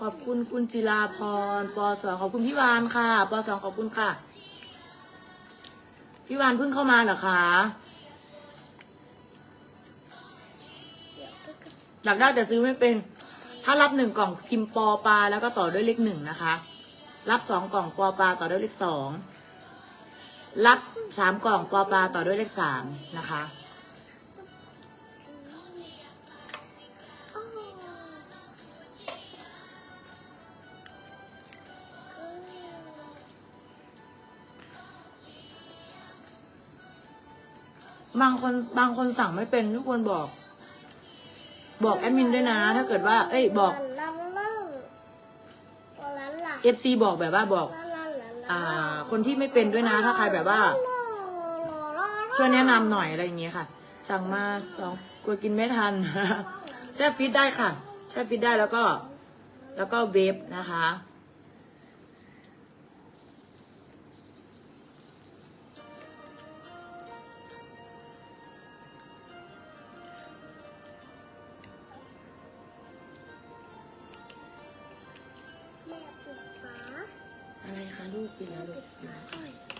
ขอบคุณคุณจิราพรปสองขอบคุณพี่วานค่ะปสองขอบคุณค่ะ พี่วานเพิ่งเข้ามาเหรอคะอยากได้แต่ซื้อไม่เป็น ถ้ารับหนึ่งกล่องพิมพ์ปอปลาแล้วก็ต่อด้วยเลขหนึ่งนะคะ รับสองกล่องปอปลาต่อด้วยเลขสอง รับสามกล่องปอปลาต่อด้วยเลขสามนะคะ บางคนบางคนสั่งไม่เป็นทุกคนบอก บอกแอดมินด้วยนะ ถ้าเกิดว่า เอ้ยบอก FC บอกแบบว่าบอก อ่า คนที่ไม่เป็นด้วยนะ ถ้าใครแบบว่า ช่วยแนะนำหน่อยอะไรอย่างเงี้ยค่ะ สั่งมาสองกลัวกินไม่ทัน แช่ฟิตได้ค่ะ แช่ฟิตได้แล้วก็ แล้วก็เวฟนะคะ อะไรคะลูกปิดแล้วลูกปิดแล้วค่ะ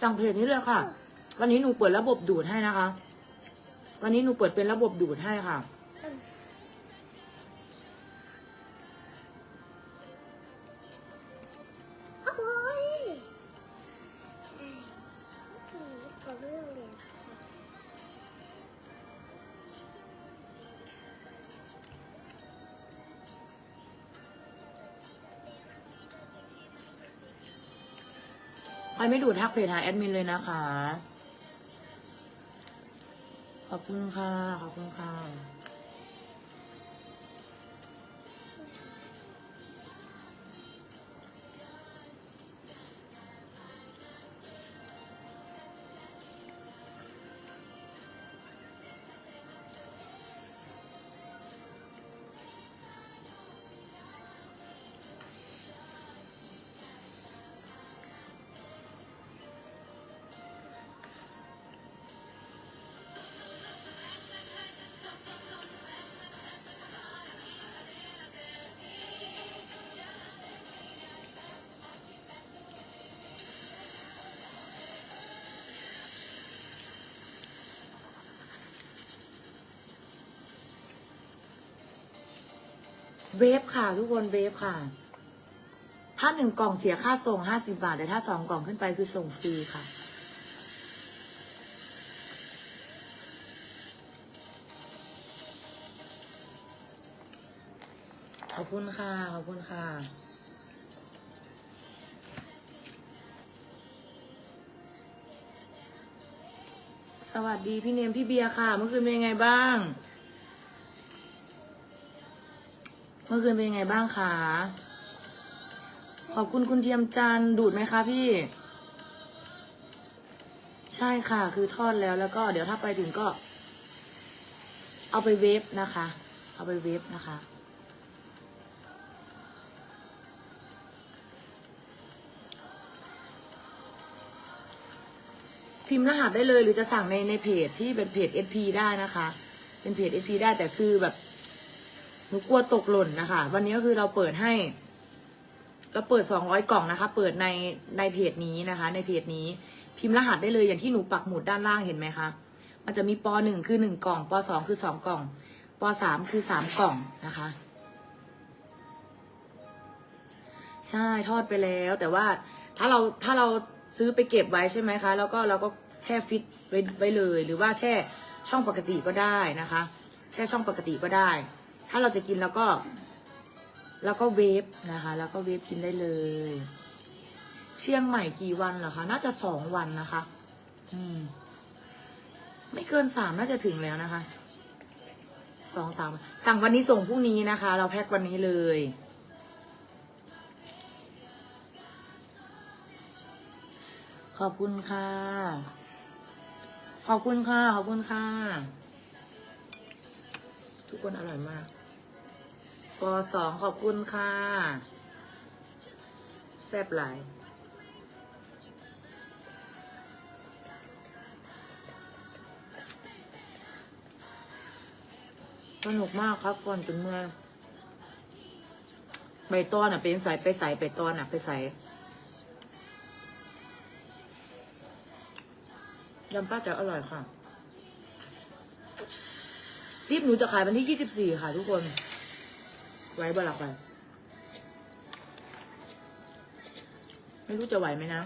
สั่งเพจนี้เลยค่ะ วันนี้หนูเปิดระบบดูดให้นะคะ วันนี้หนูเปิดเป็นระบบดูดให้ค่ะใครไม่ดูดทักเพจหาแอดมินเลยนะคะ ขอบคุณค่ะ ขอบคุณค่ะ เวฟค่ะ ทุกคนเวฟค่ะ ถ้าหนึ่งกล่องเสียค่าส่งห้าสิบาท แต่ถ้าสองกล่องขึ้นไปคือส่งฟรีค่ะ ขอบคุณค่ะ ขอบคุณค่ะสวัสดีพี่เนมพี่เบียร์ค่ะ เมื่อคืนเป็นยังไงบ้าง เมื่อคืนเป็นยังไงบ้างคะ ขอบคุณคุณเทียมจันดูดไหมคะพี่ ใช่ค่ะ คือทอดแล้วแล้วก็เดี๋ยวถ้าไปถึงก็ เอาไปเวฟนะคะ เอาไปเวฟนะคะพิมพ์รหัสได้เลยหรือจะสั่งในในเพจที่เป็นเพจ SP ได้นะคะ เป็นเพจ SP ได้แต่คือแบบ นูกลัวตกหล่นนะคะ วันนี้ก็คือเราเปิดให้ เราเปิดสองร้อยกล่องนะคะ เปิดในในเพจนี้นะคะ ในเพจนี้พิมพ์รหัสได้เลยอย่างที่หนูปักหมุดด้านล่างเห็นไหมคะ มันจะมีปหนึ่งคือหนึ่งกล่องปสองคือสองกล่องปสามคือสามกล่องนะคะ ใช่ทอดไปแล้ว แต่ว่าถ้าเราถ้าเราซื้อไปเก็บไว้ใช่ไหมคะ แล้วก็เราก็แช่ฟิตไว้ไว้เลย หรือว่าแช่ช่องปกติก็ได้นะคะ แช่ช่องปกติก็ได้ ถ้าเราจะกินแล้วก็ แล้วก็เวฟนะคะ แล้วก็เวฟกินได้เลย เชียงใหม่กี่วันเหรอคะ น่าจะสองวันนะคะ อืม ไม่เกินสามน่าจะถึงแล้วนะคะสองสามสั่งวันนี้ส่งพรุ่งนี้นะคะ เราแพ็ควันนี้เลยขขอบคุณค่ะ ขอบคุณค่ะ ขอบคุณค่ะ ทุกคนอร่อยมาก ปสองขอบคุณค่ะ แซ่บหลายสนุกมากครับก่อนจนเมื่อยใบตอนอะเป็นใส่ไปใส่ใบตอนอะ ไปใส่ยำป้าจะอร่อยค่ะรีบหนูจะขายวันที่ยี่สิบสี่ค่ะทุกคน ไว้บ่หลักไป ไม่รู้จะไหวไหมนะ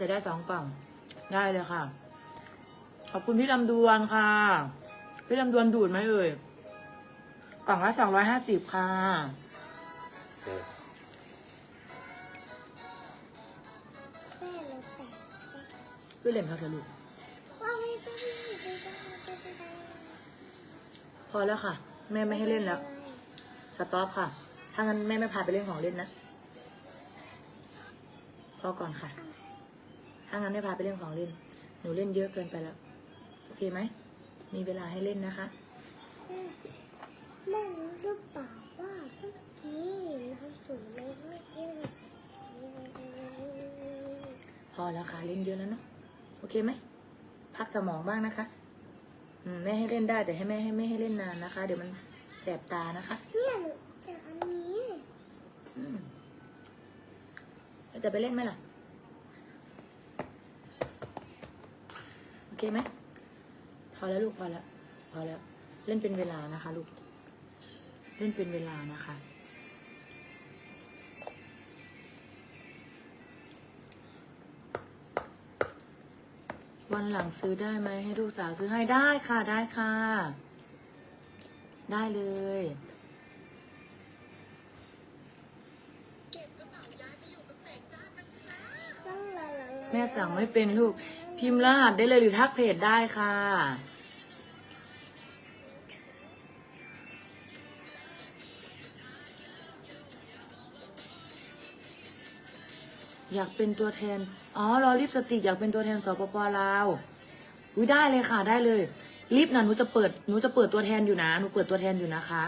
จะได้สองกล่อง ได้เลยค่ะ ขอบคุณพี่ลำดวนค่ะ พี่ลำดวนดูดไหมเอ่ย กล่องละสองร้อยห้าสิบค่ะ แม่รถแตกพี่เล่นเขาเถอะลูก ว่าไม่เป็นไรไม่ได้ไม่เป็นไรพอแล้วค่ะ แม่ไม่ให้เล่นแล้ว สต็อปค่ะ ถ้างั้นแม่ไม่พาไปเล่นของเล่นนะ พอก่อนค่ะ ถ้างั้นไม่พาไปเล่นของเล่น หนูเล่นเยอะเกินไปแล้ว โอเคไหม มีเวลาให้เล่นนะคะ แม่รู้หรือเปล่าว่าเมื่อกี้น้ำสูงเล็กไม่กินพอแล้วค่ะเล่นเยอะแล้วเนาะ โอเคไหม พักสมองบ้างนะคะ อืมแม่ให้เล่นได้แต่ให้แม่ให้ไม่ให้เล่นนานนะคะ เดี๋ยวมันแสบตานะคะ เนี่ยหนูจากอันนี้ อืมแล้วจะไปเล่นไหมล่ะ โอ เคไหมพอแล้วลูกพอแล้วพอแล้ว เล่นเป็นเวลานะคะ ลูก เล่นเป็นเวลานะคะ วันหลังซื้อได้ไหมให้ลูกสาวซื้อให้ได้ค่ะได้ค่ะ ได้เลยแม่สั่งไม่เป็นลูก พิมพ์รหัสได้เลยหรือทักเพจได้ค่ะ อยากเป็นตัวแทน อ๋อรอลิปสติกอยากเป็นตัวแทนสปปลาวอุ้ยได้เลยค่ะได้เลย ลิปนะหนูจะเปิดหนูจะเปิดตัวแทนอยู่นะหนูเปิดตัวแทนอยู่นะคะ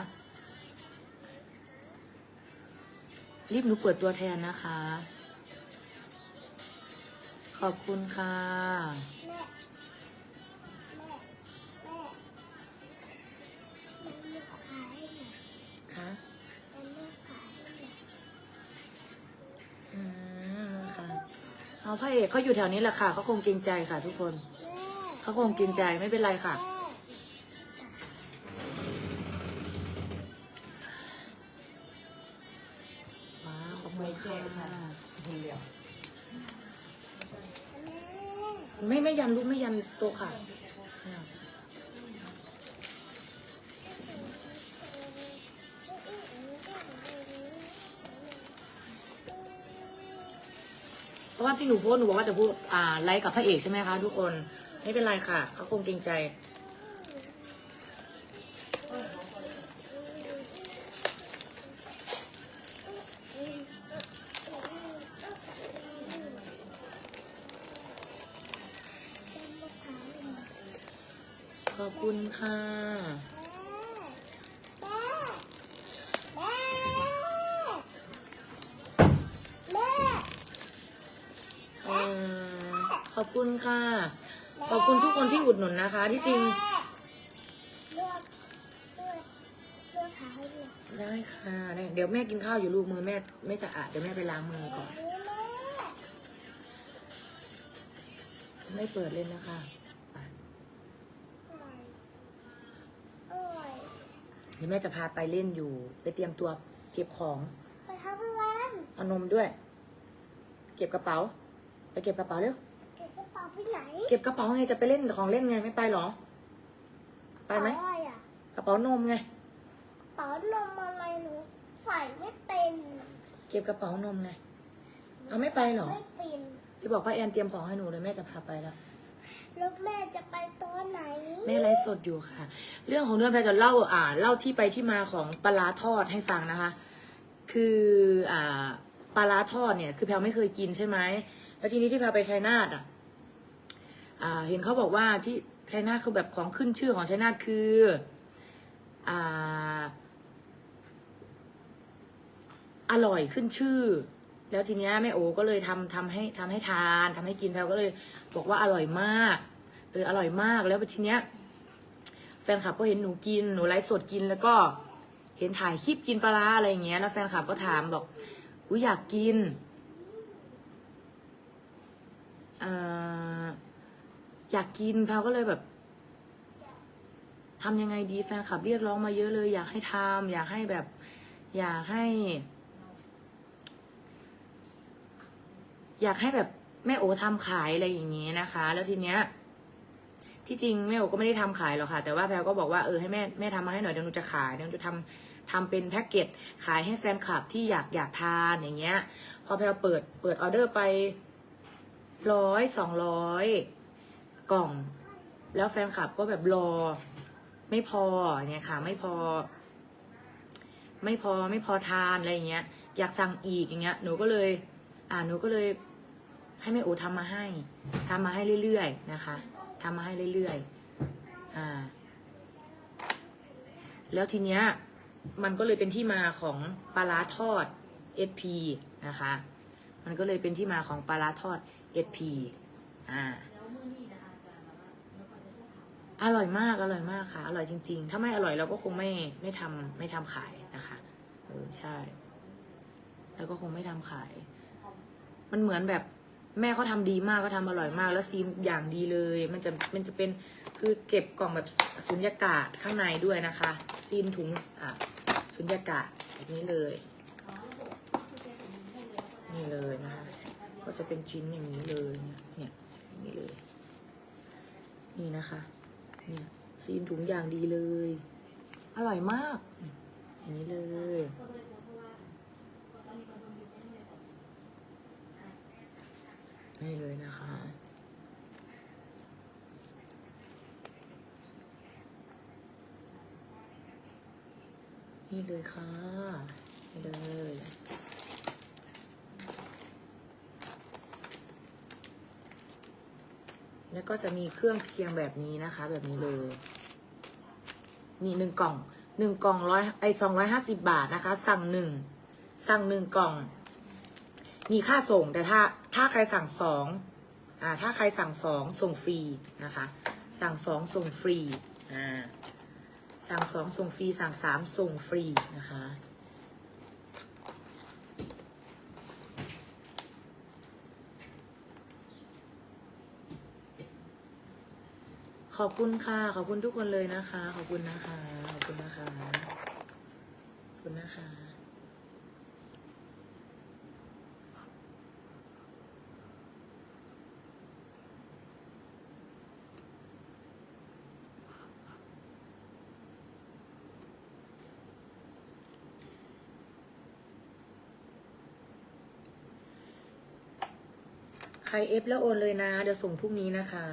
ลิปหนูเปิดตัวแทนนะคะ ขอบคุณค่ะแม่แม่แม่มันไม่ขายหน่อยค่ะมันไม่ขายหน่อยอืมค่ะ เอาพระเอกเขาอยู่แถวนี้แหละค่ะ เขาคงเกรงใจค่ะ ทุกคนแม่เขาคงเกรงใจไม่เป็นไรค่ะแม่ว้าวขอบคุณค่ะแม่ ไม่ไม่ยันลูกไม่ยันตัวค่ะเพราะว่าที่หนูโพสหนูบอกว่าจะพูดอ่าไลค์กับพระเอกใช่ไหมคะทุกคน ไม่เป็นไรค่ะเขาคงเกรงใจ คุณค่ะแม่แม่แม่เอ่ขอบคุณค่ะ ขอบคุณทุกคนที่อุดหนุนนะคะ ที่จริงได้ค่ะเดี๋ยวแม่กินข้าวอยู่ลูกมือแม่ไม่สะอาดเดี๋ยวแม่ไปล้างมือก่อน ไม่เปิดเล่นนะคะไป อร่อยอร่อย เดี๋ยวแม่จะพาไปเล่นอยู่ ไปเตรียมตัวเก็บของ ไปทำอะไรเอานมด้วย เก็บกระเป๋า ไปเก็บกระเป๋าเร็ว เก็บกระเป๋าไปไหนเก็บกระเป๋าไงจะไปเล่นของเล่นไงไม่ไปเหรอ ไปไหมกระเป๋าอะไรอะกระเป๋านมไง กระเป๋านมอะไรหนูใส่ไม่เป็นเก็บกระเป๋านมไง เอาไม่ไปเหรอ ไม่เป็น ที่บอกป้าแอนเตรียมของให้หนูเลยแม่จะพาไปแล้ว แล้วแม่จะไปตอนไหนแม่ไลฟ์สดอยู่ค่ะ เรื่องของเรื่องแพรจะเล่าอ่าเล่าที่ไปที่มาของปลาร้าทอดให้ฟังนะคะ คืออ่าปลาร้าทอดเนี่ย คือแพรไม่เคยกินใช่ไหมแล้วทีนี้ที่แพรไปชัยนาทอะอ่า เห็นเขาบอกว่าที่ชัยนาทคือแบบของขึ้นชื่อของชัยนาทคืออ่าอร่อยขึ้นชื่อ แล้วทีเนี้ยแม่โอก็เลยทำทำให้ทำให้ทานทำให้กินแพลก็เลย บอกว่าอร่อยมากเอออร่อยมากแล้วทีเนี้ยแฟนคลับก็เห็นหนูกินหนูไลฟ์สดกินแล้วก็เห็นถ่ายคลิปกินปลาอะไรอย่างเงี้ยแล้วแฟนคลับก็ถามบอกอุ้ยอยากกินเอ่ออยากกินแพลก็เลยแบบทำยังไงดีแฟนคลับเรียกร้องมาเยอะเลย อยากให้ทำอยากให้แบบ อยากให้ อยากให้แบบแม่โอทำขายอะไรอย่างเงี้นะคะ แล้วทีเนี้ย ที่จริงแม่โอก็ไม่ได้ทำขายหรอกค่ะ แต่ว่าแพลก็บอกว่าเออให้แม่แม่ทำมาให้หน่อยเดี๋ยวหนูจะขายเดี๋ยวหนูจะทำทำเป็นแพ็กเกจขายให้แฟนคลับที่อยากอยากทานอย่างเงี้ย พอแพลเปิดเปิดออเดอร์ไปร้อยสองร้อยกล่อง แล้วแฟนคลับก็แบบรอ ไม่พอเงี้ยค่ะ ไม่พอ ไม่พอไม่พอทานอะไรอย่างเงี้ย อยากสั่งอีกอย่างเงี้ย หนูก็เลย อ่าหนูก็เลย ให้แม่โอทำมาให้ทำมาให้เรื่อยๆนะคะทำมาให้เรื่อยๆอ่า แล้วทีเนี้ยมันก็เลยเป็นที่มาของปลาร้าทอด SP นะคะ มันก็เลยเป็นที่มาของปลาร้าทอด SP อ่าอร่อยมากอร่อยมากค่ะ อร่อยจริง ๆ ถ้าไม่อร่อยเราก็คงไม่ไม่ทำไม่ทำขายนะคะเออใช่ แล้วก็คงไม่ทำขาย มันเหมือนแบบ แม่เขาทำดีมากก็ทำอร่อยมาก แล้วซีนอย่างดีเลย มันจะมันจะเป็นคือเก็บกล่องแบบสุญญากาศข้างในด้วยนะคะ ซีนถุงอะสุญญากาศแบบนี้เลย นี่เลยนะคะก็จะเป็นชิ้นอย่างนี้เลยเนี่ยเนี่ยอย่างนี้เลย นี่นะคะเนี่ยซีนถุงอย่างดีเลย อร่อยมาก อย่างนี้เลย นี่เลยนะคะนี่เลยค่ะเลยแล้วก็จะมีเครื่องเคียงแบบนี้นะคะ แบบนี้เลย นี่หนึ่งกล่องหนึ่งกล่องร้อยไอสองร้อยห้าสิบาทนะคะ สั่งหนึ่งสั่งหนึ่งกล่อง มีค่าส่งแต่ถ้าถ้าใครสั่งสองอ่าถ้าใครสั่งสองส่งฟรีนะคะ สั่งสองส่งฟรีอ่าสั่งสองส่งฟรีสั่งสามส่งฟรีนะคะขอบคุณค่ะ ขอบคุณทุกคนเลยนะคะ ขอบคุณนะคะ ขอบคุณนะคะ ขอบคุณนะคะ ใครเอฟแล้วโอนเลยนะ เดี๋ยวส่งพรุ่งนี้นะคะ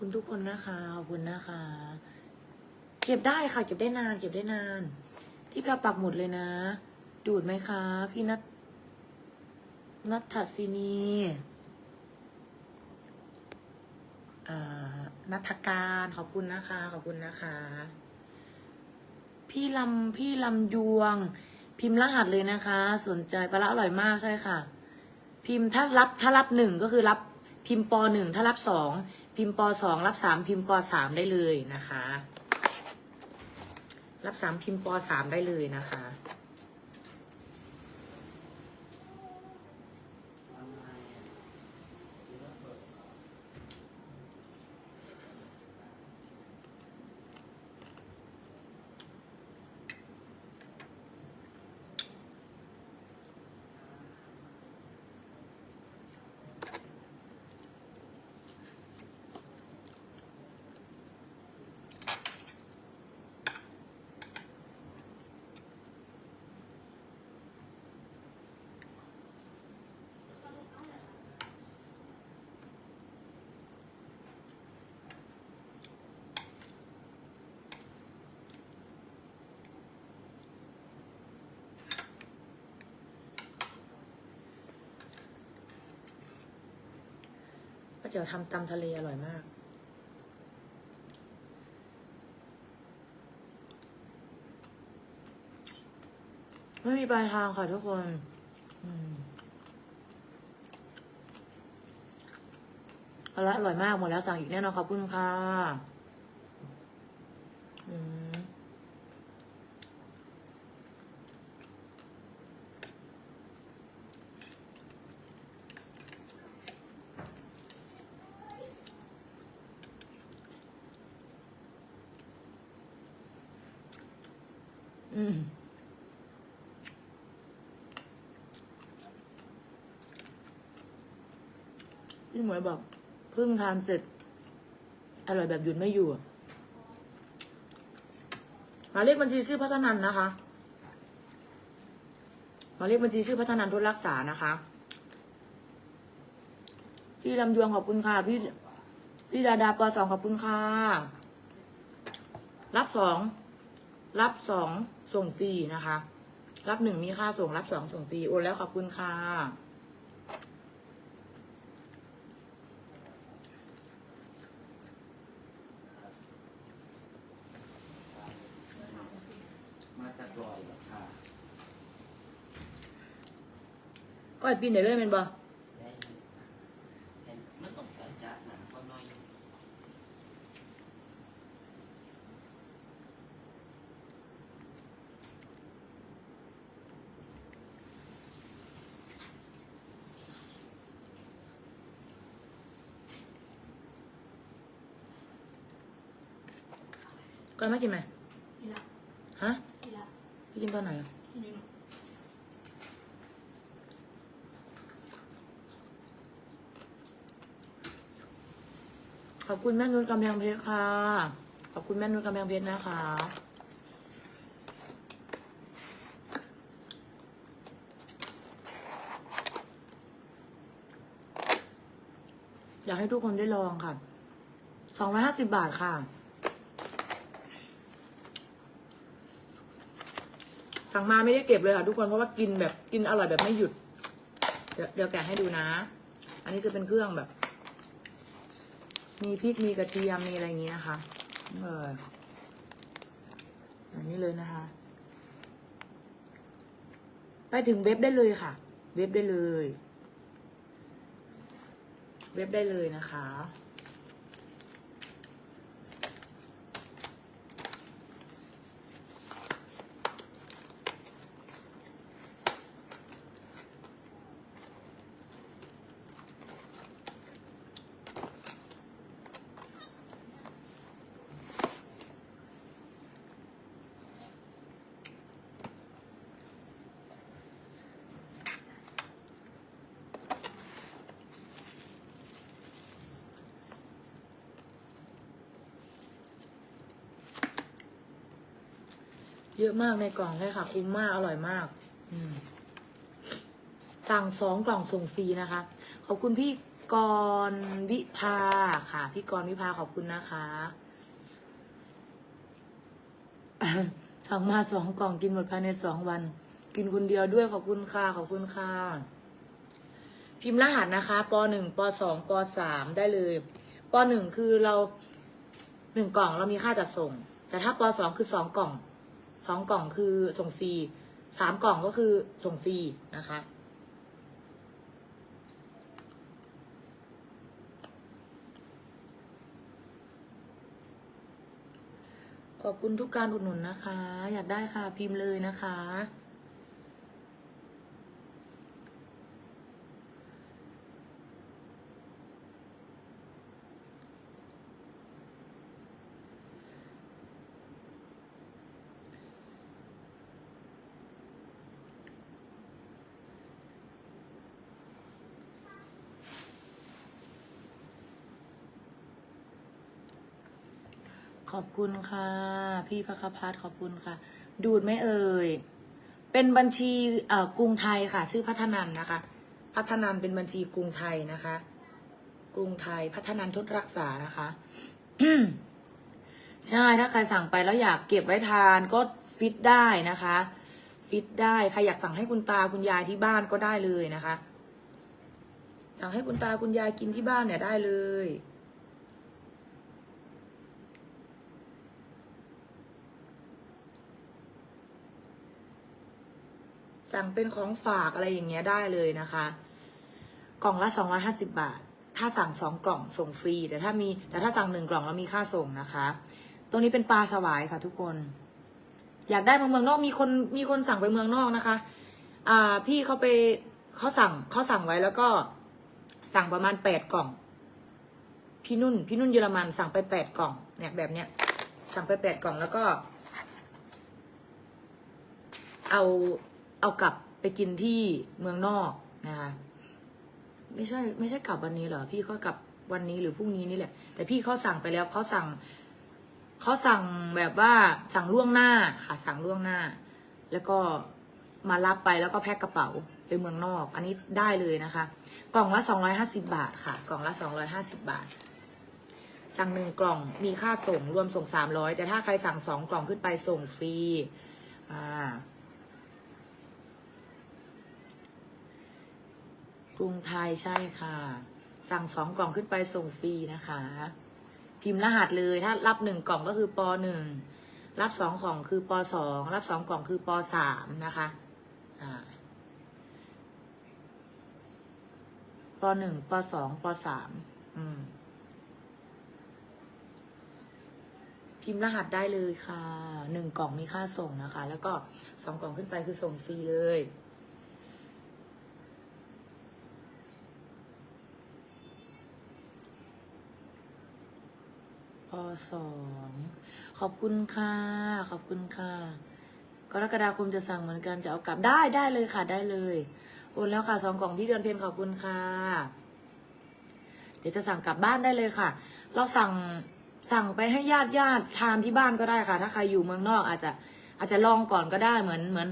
คุณทุกคนนะคะขอบคุณนะคะ เก็บได้ค่ะ เก็บได้นาน เก็บได้นาน ที่แพรปักหมุดเลยนะ ดูดไหมคะ พี่นัทนัททัศนีอ่านัทการขอบคุณนะคะ ขอบคุณนะคะ พี่ลำพี่ลำยวง พิมพ์รหัสเลยนะคะ สนใจปลาร้าอร่อยมากใช่ค่ะ พิมพ์ถ้ารับถ้ารับหนึ่งก็คือรับ พิมพ์ปหนึ่งถ้ารับสองพิมพ์ปสองรับสามพิมพ์ปสามได้เลยนะคะ รับสามพิมพ์ปสามได้เลยนะคะ เจ๋วทำตำทะเลอร่อยมาก ไม่มีปลายทางค่ะทุกคนอืมอาละอร่อยมากหมดแล้วสั่งอีกแน่นอนขอบคุณค่ะ อืม อืมพี่หมวยบอกเพิ่งทานเสร็จ อร่อยแบบหยุดไม่อยู่อะหมายเลขบัญชีชื่อพัฒนันนะคะหมายเลขบัญชีชื่อพัฒนันทุนรักษานะคะ พี่ลำยวงขอบคุณค่ะ พี่พี่ดาดาปสองขอบคุณค่ะ รับสอง รับสองส่งฟรีนะคะ รับหนึ่งมีค่าส่งรับสองส่งฟรีโอนแล้วขอบคุณค่ะมาจากรอยเหรอค่ะก้อยปีนได้เลยเป็นบ่ ได้เลยจ้ะเห็นมันต้องการจัดหนังก็น้อย ก้อยไม่กินไหมกินละฮะกินละพี่กินตอนไหนอะกินนี่ขอบคุณแม่นุชกำแพงเพชรค่ะ ขอบคุณแม่นุชกำแพงเพชรนะคะ อยากให้ทุกคนได้ลองค่ะ สองร้อยห้าสิบบาทค่ะ สั่งมาไม่ได้เก็บเลยค่ะทุกคนเพราะว่ากินแบบกินอร่อยแบบไม่หยุด เดี๋ยวเดี๋ยวแกะให้ดูนะ อันนี้จะเป็นเครื่องแบบ มีพริกมีกระเทียมมีอะไรอย่างนี้นะคะเอันนี้เลยนะคะ ไปถึงเว็บได้เลยค่ะ เว็บได้เลย เว็บได้เลยนะคะ เยอะมากในกล่องเลยค่ะ คุ้มมากอร่อยมากมสั่งสองกล่องส่งฟรีนะคะ ขอบคุณพี่กรณ์วิภาค่ะ พี่กรณ์วิภาขอบคุณนะคะสั่งมาสองกล่องกินหมดภายในสองวัน กินคนเดียวด้วยขอบคุณค่ะขอบคุณค่ะ พิมพ์รหัสนะคะปหนึ่งปสองปสามได้เลยปหนึ่งคือเราหนึ่งกล่องเรามีค่าจัดส่ง แต่ถ้าปสองคือสองกล่อง สองกล่องคือส่งฟรีสามกล่องก็คือส่งฟรีนะคะ ขอบคุณทุกการอุดหนุนนะคะ อยากได้ค่ะพิมพ์เลยนะคะ อบคุณค่ะ พี่พักพัฒขอบคุณค่ะ ดูดไม่เอ่ย เป็นบัญชีกรุงไทยค่ะ ชื่อพัฒนันนะคะ พัฒนันเป็นบัญชีกรุงไทยนะคะ กรุงไทยพัฒนันทดรักษานะคะใช่ถ้าใครสั่งไปแล้วอยากเก็บไว้ทานก็ฟิตได้นะคะ ฟิตได้ใครอยากสั่งให้คุณตาคุณยายที่บ้านก็ได้เลยนะคะ สั่งให้คุณตาคุณยายกินที่บ้านเนี่ยได้เลย สั่งเป็นของฝากอะไรอย่างเงี้ยได้เลยนะคะ กล่องละสองร้อยห้าสิบาท ถ้าสั่งสองกล่องส่งฟรี แต่ถ้ามีแต่ถ้าสั่งหนึ่งกล่องแล้วมีค่าส่งนะคะ ตรงนี้เป็นปลาสวายค่ะทุกคน อยากได้มาเมืองนอกมีคนมีคนสั่งไปเมืองนอกนะคะ อ่าพี่เขาไปเขาสั่งเขาสั่งไว้แล้วก็สั่งประมาณแปดกล่องพี่นุ่น พี่นุ่นเยอรมันสั่งไปแปดกล่อง เนี่ยแบบเนี้ย สั่งไปแปดกล่องแล้วก็ เอา เอากลับไปกินที่เมืองนอกนะคะไม่ใช่ ไม่ใช่กลับวันนี้เหรอพี่ก็กลับวันนี้หรือพรุ่งนี้นี่แหละ แต่พี่เขาสั่งไปแล้วเขาสั่งเขาสั่งแบบว่าสั่งล่วงหน้าค่ะสั่งล่วงหน้า แล้วก็มารับไปแล้วก็แพ็คกระเป๋าไปเมืองนอก อันนี้ได้เลยนะคะ กล่องละสองร้อยห้าสิบาทค่ะ กล่องละสองร้อยห้าสิบาท สั่งหนึ่งกล่องมีค่าส่งรวมส่งสามร้อยแต่ถ้าใครสั่งสองกล่องขึ้นไปส่งฟรีอ่า กรุงไทยใช่ค่ะ สั่งสองกล่องขึ้นไปส่งฟรีนะคะ พิมพ์รหัสเลยถ้ารับหนึ่งกล่องก็คือปหนึ่งรับสองกล่องคือปสองรับสองกล่องคือปสามนะคะอ่าปหนึ่งปสองปสามอืมพิมพ์รหัสได้เลยค่ะหนึ่งกล่องมีค่าส่งนะคะ แล้วก็สองกล่องขึ้นไปคือส่งฟรีเลย สองขอบคุณค่ะ ขอบคุณค่ะกรกฎาคมจะสั่งเหมือนกันจะเอากลับได้ได้เลยค่ะได้เลยโอนแล้วค่ะสองกล่องพี่เดือนเพนขอบคุณค่ะ เดี๋ยวจะสั่งกลับบ้านได้เลยค่ะ เราสั่งสั่งไปให้ญาติญาติทานที่บ้านก็ได้ค่ะ ถ้าใครอยู่เมืองนอกอาจจะอาจจะลองก่อนก็ได้เหมือนเหมือน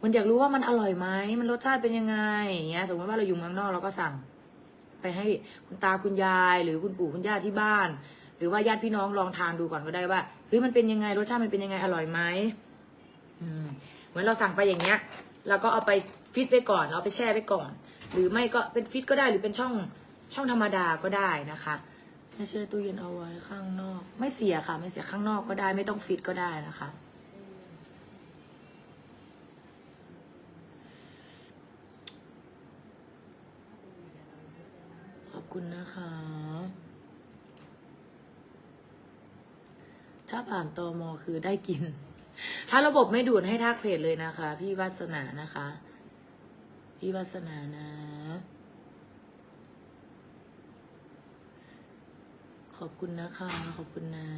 มือนอยากรู้ว่ามันอร่อยไหมมันรสชาติเป็นยังไงอย่างเงี้ย สมมติว่าเราอยู่เมืองนอกเราก็สั่งไปให้คุณตาคุณยาย หรือคุณปู่คุณย่าที่บ้าน หรือว่าญาติพี่น้องลองทานดูก่อนก็ได้ว่าเฮ้ยมันเป็นยังไงรสชาติมันเป็นยังไงอร่อยไหมเหมือนเราสั่งไปอย่างเงี้ยเราก็เอาไปฟิตไว้ก่อนเราเอาไปแช่ไว้ก่อน หรือไม่ก็เป็นฟิตก็ได้หรือเป็นช่องช่องธรรมดาก็ได้นะคะไม่ใช่ตู้เย็นเอาไว้ข้างนอก ไม่เสียค่ะ ไม่เสียข้างนอกก็ได้ ไม่ต้องฟิตก็ได้นะคะขอบคุณนะคะ ถ้าผ่านตอมอคือได้กิน ถ้าระบบไม่ดูดให้ทักเพจเลยนะคะ พี่วัสนานะคะ พี่วัสนานะขอบคุณนะคะ ขอบคุณนะ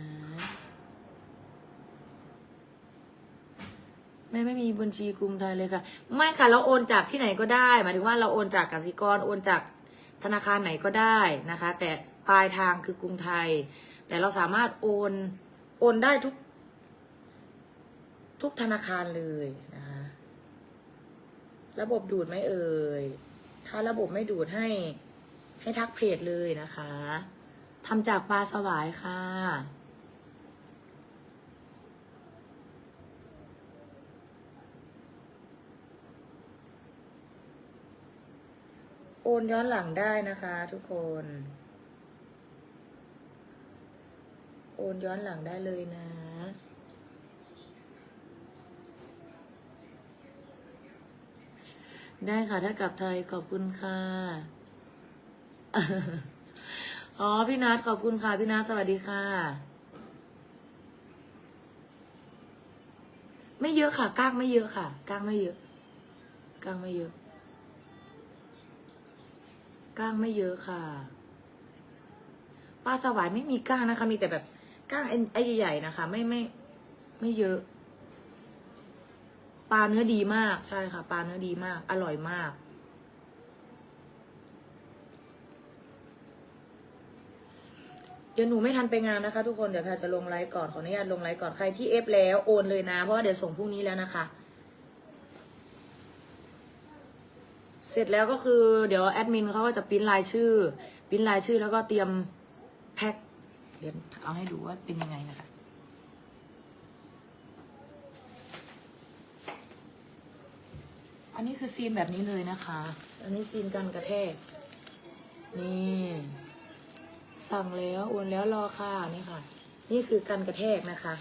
ไม่ไม่มีบัญชีกรุงไทยเลยค่ะ ไม่ค่ะ เราโอนจากที่ไหนก็ได้ หมายถึงว่าเราโอนจากกสิกร โอนจากธนาคารไหนก็ได้นะคะ แต่ปลายทางคือกรุงไทย แต่เราสามารถโอน โอนได้ทุก ทุกธนาคารเลยนะคะระบบดูดไหม่เอ่ย ถ้าระบบไม่ดูดให้ให้ทักเพจเลยนะคะทำจากปลาสวายค่ะ โอนย้อนหลังได้นะคะทุกคน โอนย้อนหลังได้เลยนะ ได้ค่ะ ถ้ากลับไทยขอบคุณค่ะ อ๋อ พี่นัทขอบคุณค่ะ พี่นัทสวัสดีค่ะ ไม่เยอะค่ะก้างไม่เยอะค่ะก้างไม่เยอะก้างไม่เยอะก้างไม่เยอะค่ะปลาสวายไม่มีก้างนะคะ มีแต่แบบ ก้างไอ้ใหญ่ๆนะคะ ไม่ไม่ ไม่เยอะ ปลาเนื้อดีมากใช่ค่ะ ปลาเนื้อดีมาก อร่อยมาก เดี๋ยวหนูไม่ทันไปงานนะคะ ทุกคนเดี๋ยวแพรจะลงไลฟ์ก่อนขออนุญาตลงไลฟ์ก่อนใครที่เอฟแล้วโอนเลยนะ เพราะว่าเดี๋ยวส่งพรุ่งนี้แล้วนะคะเสร็จแล้วก็คือเดี๋ยวแอดมินเขาก็จะปริ้นรายชื่อปริ้นรายชื่อแล้วก็เตรียมแพ็ค เดี๋ยวเอาให้ดูว่าเป็นยังไงนะคะอันนี้คือซีนแบบนี้เลยนะคะ อันนี้ซีนกันกระแทก นี่ สั่งแล้วโอนแล้วรอค่ะ นี่ค่ะ นี่คือกันกระแทกนะคะ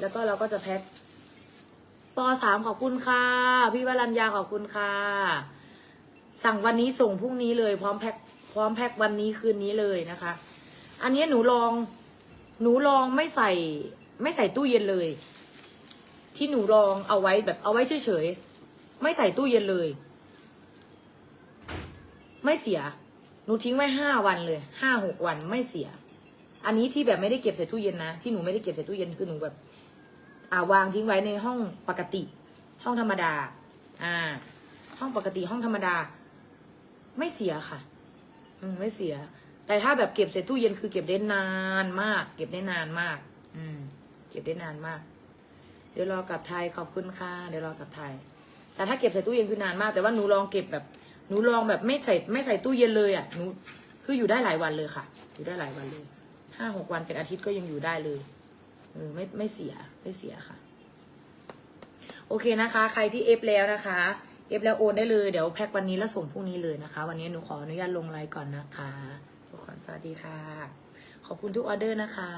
แล้วก็เราก็จะแพ็คปสามขอบคุณค่ะ พี่วรัญญาขอบคุณค่ะ สั่งวันนี้ส่งพรุ่งนี้เลย พร้อมแพ็คพร้อมแพ็ควันนี้คืนนี้เลยนะคะ อันนี้หนูลอง หนูลองไม่ใส่ ไม่ใส่ตู้เย็นเลย ที่หนูลองเอาไว้แบบเอาไว้เฉยๆไม่ใส่ตู้เย็นเลย ไม่เสีย หนูทิ้งไว้ห้าวันเลยห้าหกวันไม่เสีย อันนี้ที่แบบไม่ได้เก็บใส่ตู้เย็นนะที่หนูไม่ได้เก็บใส่ตู้เย็นคือหนูแบบ อ่าวางทิ้งไว้ในห้องปกติ ห้องธรรมดา อ่า ห้องปกติห้องธรรมดา ไม่เสียค่ะ อืมไม่เสีย แต่ถ้าแบบเก็บใส่ตู้เย็นคือเก็บได้นานมาก เก็บได้นานมาก อืม เก็บได้นานมาก เดี๋ยวรอกลับไทยขอบคุณค่ะเดี๋ยวรอกลับไทย แต่ถ้าเก็บใส่ตู้เย็นคือนานมาก แต่ว่าหนูลองเก็บแบบหนูลองแบบไม่ใส่ไม่ใส่ตู้เย็นเลยอะหนูคืออยู่ได้หลายวันเลยค่ะ อยู่ได้หลายวันเลยห้าหกวันเป็นอาทิตย์ก็ยังอยู่ได้เลยเออไม่ไม่เสียไม่เสียค่ะ โอเคนะคะ ใครที่เอฟแล้วนะคะเอฟแล้วโอนได้เลยเดี๋ยวแพ็ควันนี้แล้วส่งพรุ่งนี้เลยนะคะ วันนี้หนูขออนุญาตลงไลน์ก่อนนะคะ ทุกคนสวัสดีค่ะ ขอบคุณทุกออเดอร์นะคะ